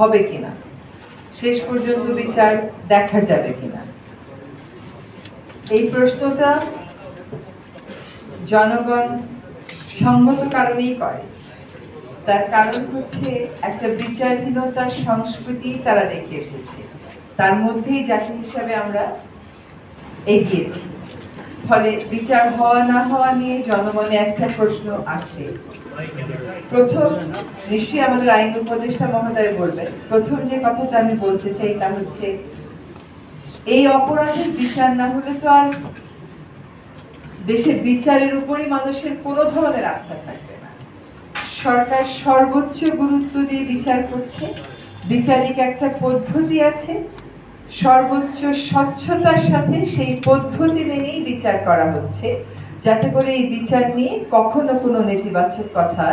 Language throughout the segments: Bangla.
হবে কিনা? শেষ পর্যন্ত বিচার দেখা যাবে কিনা? এই প্রশ্নটা জনগণ সঙ্গত কারণেই করে। তার কারণ হচ্ছে একটা বিচারহীনতার সংস্কৃতি তারা দেখে এসেছে। তার মধ্যেই জাতি হিসাবে আমরা এগিয়েছি। ফলে বিচার হওয়া না হওয়া নিয়ে জনমনে একটা প্রশ্ন আছে। প্রথম নিশ্চয়ই আমাদের আইন উপদেষ্টা মহোদয় বলবেন, প্রথম যে কথাটা আমি বলতে চাই তা হচ্ছে, এই অপরাধের বিচার না হলে তো আর দেশের বিচারের উপরই মানুষের কোনো ধরনের আস্থা থাকবে না। সরকার সর্বোচ্চ গুরুত্ব দিয়ে বিচার করছে, বিচারিক একটা পদ্ধতি আছে, সর্বোচ্চ স্বচ্ছতার সাথে সেই পদ্ধতি মেনেই বিচার করা হচ্ছে। যাতে করে এই বিচার নিয়ে কখনো কোনো নেতিবাচক কথা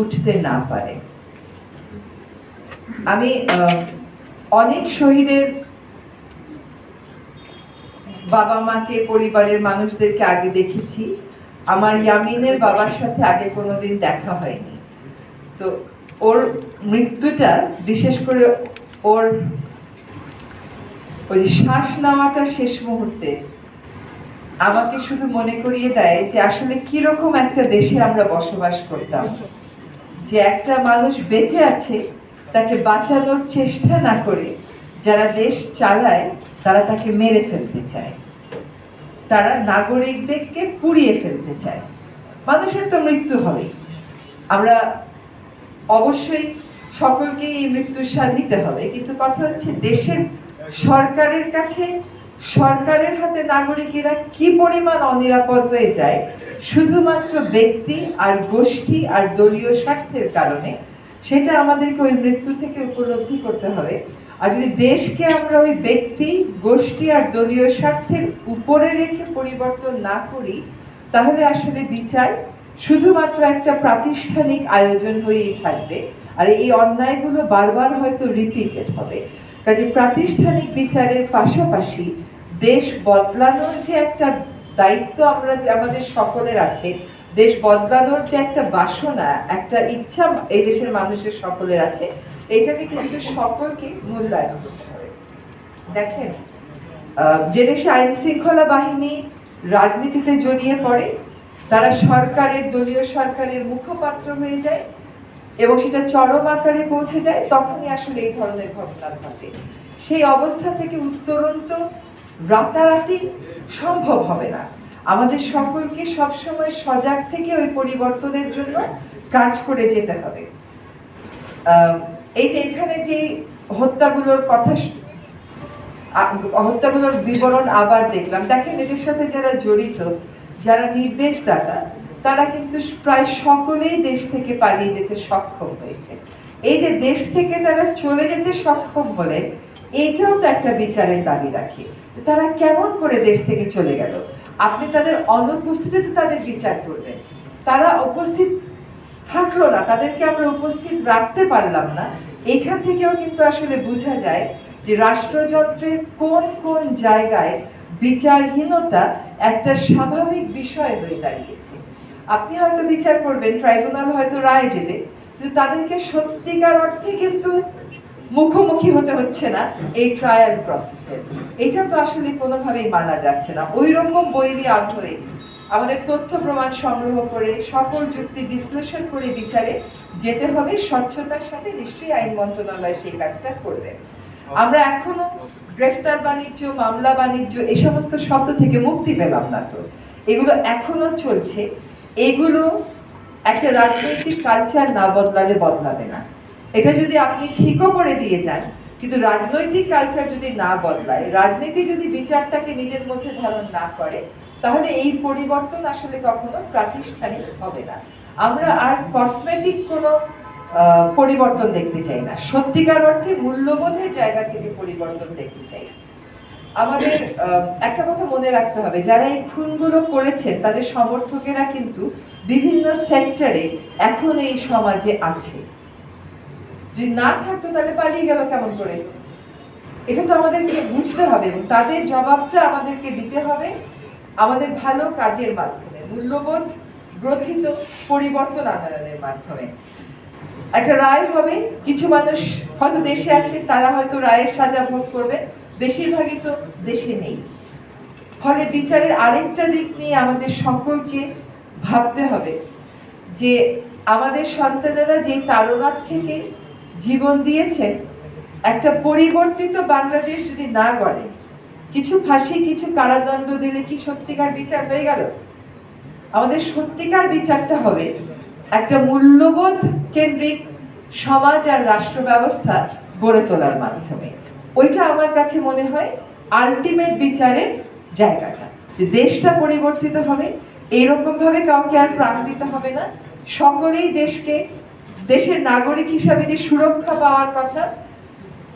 উঠতে না পারে। আমি অনেক শহীদের বাবা মাকে, পরিবারের মানুষদেরকে আগে দেখেছি। আমার ইয়ামিনের বাবার সাথে আগে কোনোদিন দেখা হয়নি। তো ওর মৃত্যুটা, বিশেষ করে ওর ওই শ্বাস নেওয়াটা শেষ মুহূর্তে আমাকে শুধু মনে করিয়ে দেয় যে আসলে কীরকম একটা দেশে আমরা বসবাস করতাম। যে একটা মানুষ বেঁচে আছে, তাকে বাঁচানোর চেষ্টা না করে যারা দেশ চালায়, তারা তাকে মেরে ফেলতে চায়। তারা নাগরিকদেরকে পুড়িয়ে ফেলতে চায়। মানুষের তো মৃত্যু হবে আমরা অবশ্যই সকলকে এই মৃত্যুর স্বাদ নিতে হবে। কিন্তু কথা হচ্ছে, দেশের সরকারের কাছে সরকারের হাতে নাগরিকেরা কি পরিমাণ অনিরাপদ হয়ে যায়? শুধুমাত্র ব্যক্তি আর গোষ্ঠী আর দলীয় স্বার্থের কারণে? সেটা আমাদেরকে ওই মৃত্যু থেকে উপলব্ধি করতে হবে। আর যদি দেশকে আমরা ওই ব্যক্তি, গোষ্ঠী আর দলীয় স্বার্থের উপরে রেখে পরিবর্তন না করি, তাহলে আসলে বিচার শুধুমাত্র একটা প্রাতিষ্ঠানিক আয়োজন হয়েই থাকবে। আর এই অন্যায়গুলো বারবার হয়তো রিপিটেড হবে। কাজে প্রাতিষ্ঠানিক বিচারের পাশাপাশি দেশ বদলানোর যে একটা দায়িত্ব আমরা, আমাদের সকলের আছে, দেশ বদলানোর যে একটা বাসনা, একটা ইচ্ছা এই দেশের মানুষের সকলের আছে এটাকে কিন্তু সকলকে মূল্যায়ন করতে হবে। দেখেন যে দেশে আইন শৃঙ্খলা বাহিনী রাজনীতিতে জড়িয়ে পড়ে, তারা সরকারের, দলীয় সরকারের মুখপাত্র হয়ে যায় এবং সেটা চরম আকারে পৌঁছে যায়, তখনই আসলে এই ধরনের ঘটনা ঘটে। সেই অবস্থা থেকে উত্তরণ তো রাতারাতি সম্ভব হবে না। আমাদের সকলকে সবসময় সজাগ থেকে ওই পরিবর্তনের জন্য কাজ করে যেতে হবে। এই যে এখানে যে হত্যাগুলোর কথা হত্যাগুলোর বিবরণ আবার দেখলাম। দেখেন, এদের সাথে যারা জড়িত, যারা নির্দেশদাতা, তারা কিন্তু প্রায় সকলেই দেশ থেকে পালিয়ে যেতে সক্ষম হয়েছে। এই যে দেশ থেকে তারা চলে যেতে সক্ষম হলে এইটাও তো একটা বিচারের দাবি রাখে। তারা কেমন করে দেশ থেকে চলে গেল? আপনি তাদের অনুপস্থিতিতে তাদের বিচার করবেন। তারা উপস্থিত থাকল না, তাদেরকে আমরা উপস্থিত রাখতে পারলাম না। এখান থেকেও কিন্তু আসলে বোঝা যায় যে রাষ্ট্রযন্ত্রের কোন কোন জায়গায় বিচারহীনতা একটা স্বাভাবিক বিষয় হয়ে দাঁড়িয়েছে। আপনি হয়তো বিচার করবেন, ট্রাইব্যুনাল হয়তো রায় দেবে। কিন্তু তাদেরকে সত্যিকার অর্থে কিন্তু মুখোমুখি হতে হচ্ছে না এই ট্রায়াল প্রসেসে এটা তো আসলে কোনোভাবেই মানা যাচ্ছে না। ওই রকম বৈরী আগ্রহে আমাদের তথ্য প্রমাণ সংগ্রহ করে, সকল যুক্তি বিশ্লেষণ করে বিচারে যেতে হবে। স্বচ্ছতার সাথে নিশ্চয়ই আইন মন্ত্রণালয় সেই কাজটা করবে। আমরা এখনও গ্রেফতার বাণিজ্য, মামলা বাণিজ্য এই সমস্ত শব্দ থেকে মুক্তি পেলাম না তো। এগুলো এখনও চলছে। এগুলো একটা রাজনৈতিক কালচার না বদলালে বদলাবে না। এটা যদি আপনি ঠিকও করে দিয়ে যান, কিন্তু রাজনৈতিক কালচার যদি না বদলায়, রাজনীতি যদি বিচারটাকে নিজের মধ্যে ধারণ না করে, তাহলে এই পরিবর্তন আসলে কখনো প্রাতিষ্ঠানিক হবে না। আমরা আর কসমেটিক কোনো পরিবর্তন দেখতে চাই না। সত্যিকার অর্থে মূল্যবোধের জায়গা থেকে পরিবর্তন দেখতে চাই। আমাদের একটা কথা মনে রাখতে হবে, যারা এই খুনগুলো করেছেন, তাদের সমর্থকেরা কিন্তু বিভিন্ন সেক্টরে এখন এই সমাজে আছে। যদি না থাকতো তাহলে পালিয়ে গেল কেমন করে? এটা তো আমাদেরকে বুঝতে হবে এবং তাদের জবাবটা আমাদেরকে দিতে হবে আমাদের ভালো কাজের মাধ্যমে, মূল্যবোধ গ্রথিত পরিবর্তন আনয়নের মাধ্যমে। একটা রায় হবে, কিছু মানুষ হয়তো দেশে আছে, তারা হয়তো রায়ের সাজা ভোগ করবে, বেশিরভাগই তো দেশে নেই। ফলে বিচারের আরেকটা দিক নিয়ে আমাদের সকলকে ভাবতে হবে যে আমাদের সন্তানেরা যে তারণার থেকে জীবন দিয়েছে, একটা পরিবর্তিত বাংলাদেশ যদি না গড়ে, কিছু ফাঁসি, কিছু কারাদণ্ড দিলে কি সত্যিকার বিচার হয়ে গেল? আমাদের সত্যিকার বিচারটা হবে একটা মূল্যবোধ কেন্দ্রিক সমাজ আর রাষ্ট্র ব্যবস্থা গড়ে তোলার মাধ্যমে। ওইটা আমার কাছে মনে হয় আলটিমেট বিচারের জায়গাটা। যে দেশটা পরিবর্তিত হবে এইরকম ভাবে কাউকে আর প্রাণ দিতে হবে না। সকলেই দেশকে দেশের নাগরিক হিসাবে যে সুরক্ষা পাওয়ার কথা,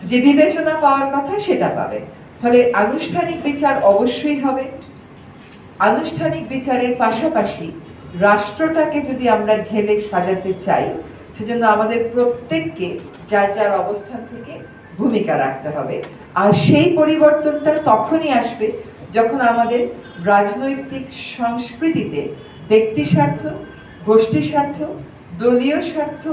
যে বিবেচনা পাওয়ার কথা, সেটা পাবে। ফলে আনুষ্ঠানিক বিচার অবশ্যই হবে। আনুষ্ঠানিক বিচারের পাশাপাশি রাষ্ট্রটাকে যদি আমরা ঢেলে সাজাতে চাই, সেজন্য আমাদের প্রত্যেককে যার যার অবস্থান থেকে ভূমিকা রাখতে হবে। আর সেই পরিবর্তনটা তখনই আসবে যখন আমাদের রাজনৈতিক সংস্কৃতিতে ব্যক্তি স্বার্থ, গোষ্ঠী স্বার্থ দলীয় স্বার্থ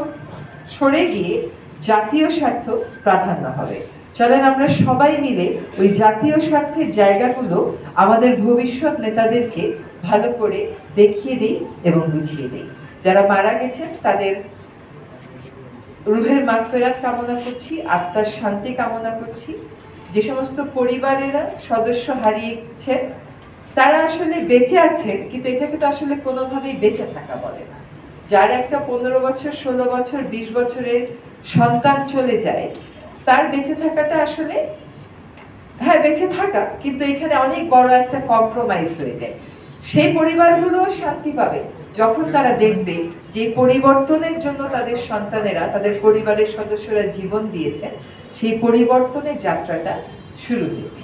সরে গিয়ে জাতীয় স্বার্থ প্রাধান্য হবে। চলেন আমরা সবাই মিলে ওই জাতীয় স্বার্থের জায়গাগুলো আমাদের ভবিষ্যৎ নেতাদেরকে ভালো করে দেখিয়ে দিই এবং বুঝিয়ে দিই। যারা মারা গেছেন, তাদের রুহের মাগফেরাত কামনা করছি, আত্মার শান্তি কামনা করছি। যে সমস্ত পরিবারেরা সদস্য হারিয়েছে তারা আসলে বেঁচে আছে কিন্তু এটাকে তো আসলে কোনোভাবেই বেঁচে থাকা বলে না। যার একটা পনেরো বছর, ষোলো বছর, বিশ বছরের সন্তান চলে যায়, তার বেঁচে থাকাটা আসলে হ্যাঁ বেঁচে থাকা, কিন্তু এখানে অনেক বড় একটা কম্প্রোমাইজ হয়ে যায়। সেই পরিবারগুলো শান্তি পাবে যখন তারা দেখবে যে পরিবর্তনের জন্য তাদের সন্তানেরা, তাদের পরিবারের সদস্যরা জীবন দিয়েছেন, সেই পরিবর্তনের যাত্রাটা শুরু হয়েছে।